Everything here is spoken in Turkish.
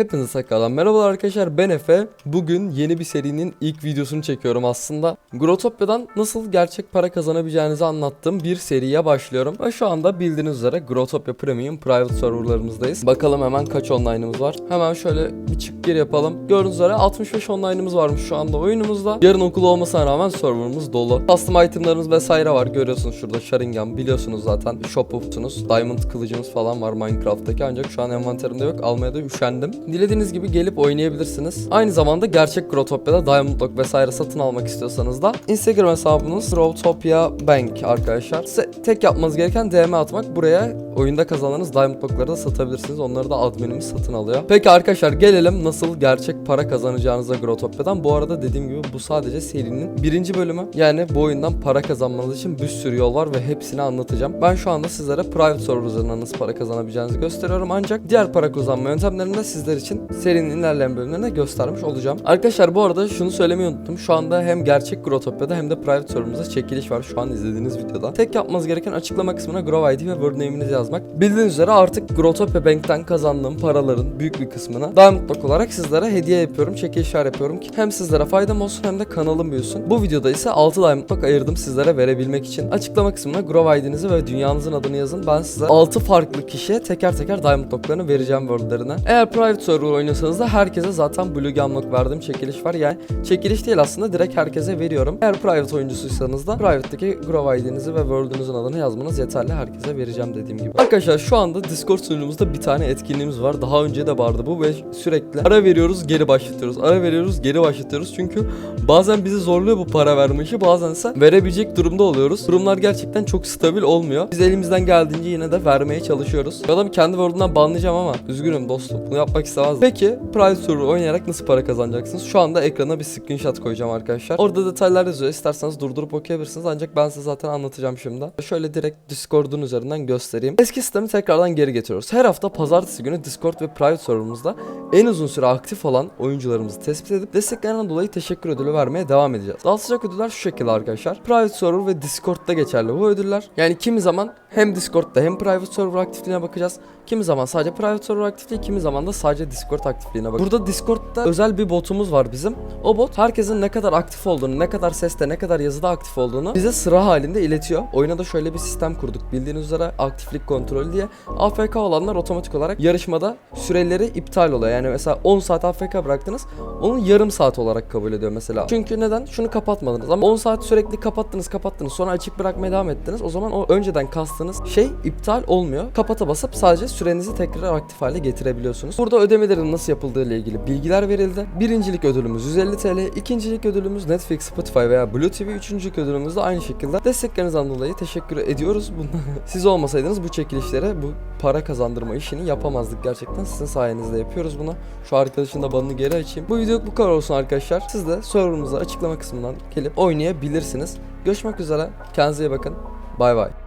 Hepinize tekrardan merhabalar arkadaşlar ben Efe. Bugün yeni bir serinin ilk videosunu çekiyorum aslında. Grotopya'dan nasıl gerçek para kazanabileceğinizi anlattığım bir seriye başlıyorum. Ve şu anda bildiğiniz üzere Grotopya Premium private serverlarımızdayız. Bakalım hemen kaç online'ımız var. Hemen şöyle bir çık gir yapalım. Gördüğünüz üzere 65 online'ımız varmış şu anda oyunumuzda. Yarın okul olmasına rağmen serverımız dolu. Custom itemlarımız vesaire var. Görüyorsunuz şurada Sharingan biliyorsunuz zaten. Shop'uftunuz. Diamond kılıcımız falan var Minecraft'taki ancak şu an envanterimde yok. Almaya da üşendim. Dilediğiniz gibi gelip oynayabilirsiniz. Aynı zamanda gerçek Grotopya'da Diamond Lock vesaire satın almak istiyorsanız da Instagram hesabımız Grotopia Bank arkadaşlar. Size tek yapmanız gereken DM atmak. Buraya oyunda kazandığınız Diamond Lock'ları da satabilirsiniz. Onları da adminimiz satın alıyor. Peki arkadaşlar gelelim nasıl gerçek para kazanacağınıza Grotopya'dan. Bu arada dediğim gibi bu sadece serinin birinci bölümü. Yani bu oyundan para kazanmanız için bir sürü yol var ve hepsini anlatacağım. Ben şu anda sizlere private server üzerinden nasıl para kazanabileceğinizi gösteriyorum. Ancak diğer para kazanma yöntemlerini de sizler için serinin ilerleyen bölümlerinde göstermiş olacağım. Arkadaşlar bu arada şunu söylemeyi unuttum. Şu anda hem gerçek Grotopya'da hem de private serverımızda çekiliş var şu an izlediğiniz videoda. Tek yapmanız gereken açıklama kısmına Grow ID ve Word Name'inizi yazmak. Bildiğiniz üzere artık Grotopia Bank'ten kazandığım paraların büyük bir kısmını Diamond Lock olarak sizlere hediye yapıyorum. Çekilişler yapıyorum ki hem sizlere faydam olsun hem de kanalım büyüsün. Bu videoda ise 6 Diamond Lock ayırdım sizlere verebilmek için. Açıklama kısmına Grow ID'nizi ve dünyanızın adını yazın. Ben size 6 farklı kişiye teker teker Diamond Lock'larını vereceğim Word'larına. Eğer private server oynuyorsanız da herkese zaten Blue Gem Lock verdiğim çekiliş var. Yani çekiliş değil aslında direkt herkese veriyorum. Eğer private oyuncusuysanız da private'deki Grow ID'nizi ve Word'unuzun adını yazmanız yeterli. Herkese vereceğim dediğim gibi. Arkadaşlar şu anda Discord sunucumuzda bir tane etkinliğimiz var. Daha önce de vardı bu ve sürekli ara veriyoruz geri başlatıyoruz. Ara veriyoruz geri başlatıyoruz. Çünkü bazen bizi zorluyor bu para verme işi. Bazen ise verebilecek durumda oluyoruz. Durumlar gerçekten çok stabil olmuyor. Biz elimizden geldiğince yine de vermeye çalışıyoruz. Bu kendi Word'undan banlayacağım ama üzgünüm dostum. Bunu yapmak istemezdim. Peki private server oynayarak nasıl para kazanacaksınız? Şu anda ekrana bir screenshot koyacağım arkadaşlar. Orada detaylar yazıyor. İsterseniz durdurup okuyabilirsiniz. Ancak ben size zaten anlatacağım şimdi. Şöyle direkt Discord'un üzerinden göstereyim. Eski sistemi tekrardan geri getiriyoruz. Her hafta pazartesi günü Discord ve private serverımızda en uzun süre aktif olan oyuncularımızı tespit edip desteklerinden dolayı teşekkür ödülü vermeye devam edeceğiz. Dağıtılacak ödüller şu şekilde arkadaşlar. Private server ve Discord'da geçerli bu ödüller. Yani kimi zaman hem Discord'da hem private server aktifliğine bakacağız. Kimi zaman sadece private server aktifliği, kimi zaman da sadece Discord aktifliğine bakacağız. Burada Discord'da özel bir botumuz var bizim. O bot herkesin ne kadar aktif olduğunu, ne kadar seste, ne kadar yazıda aktif olduğunu bize sıra halinde iletiyor. Oyuna da şöyle bir sistem kurduk. Bildiğiniz üzere aktiflik kontrolü diye. AFK olanlar otomatik olarak yarışmada süreleri iptal oluyor. Yani mesela 10 saat AFK bıraktınız. Onun yarım saat olarak kabul ediyor mesela. Çünkü neden? Şunu kapatmadınız ama 10 saat sürekli kapattınız kapattınız sonra açık bırakmaya devam ettiniz. O zaman o önceden kastığınız şey iptal olmuyor. Kapata basıp sadece sürenizi tekrar aktif hale getirebiliyorsunuz. Burada ödemelerin nasıl yapıldığı ile ilgili bilgiler verildi. Birincilik ödülümüz 150 TL, ikincilik ödülümüz Netflix, Spotify veya Blue TV, üçüncülük ödülümüz de aynı şekilde. Desteklerinizden dolayı teşekkür ediyoruz. Siz olmasaydınız bu çekilişlere bu para kazandırma işini yapamazdık gerçekten. Sizin sayenizde yapıyoruz bunu. Şu arkadaşın da banını geri açayım. Bu video bu kadar olsun arkadaşlar. Siz de serverımıza açıklama kısmından gelip oynayabilirsiniz. Görüşmek üzere. Kendinize iyi bakın. Bay bay.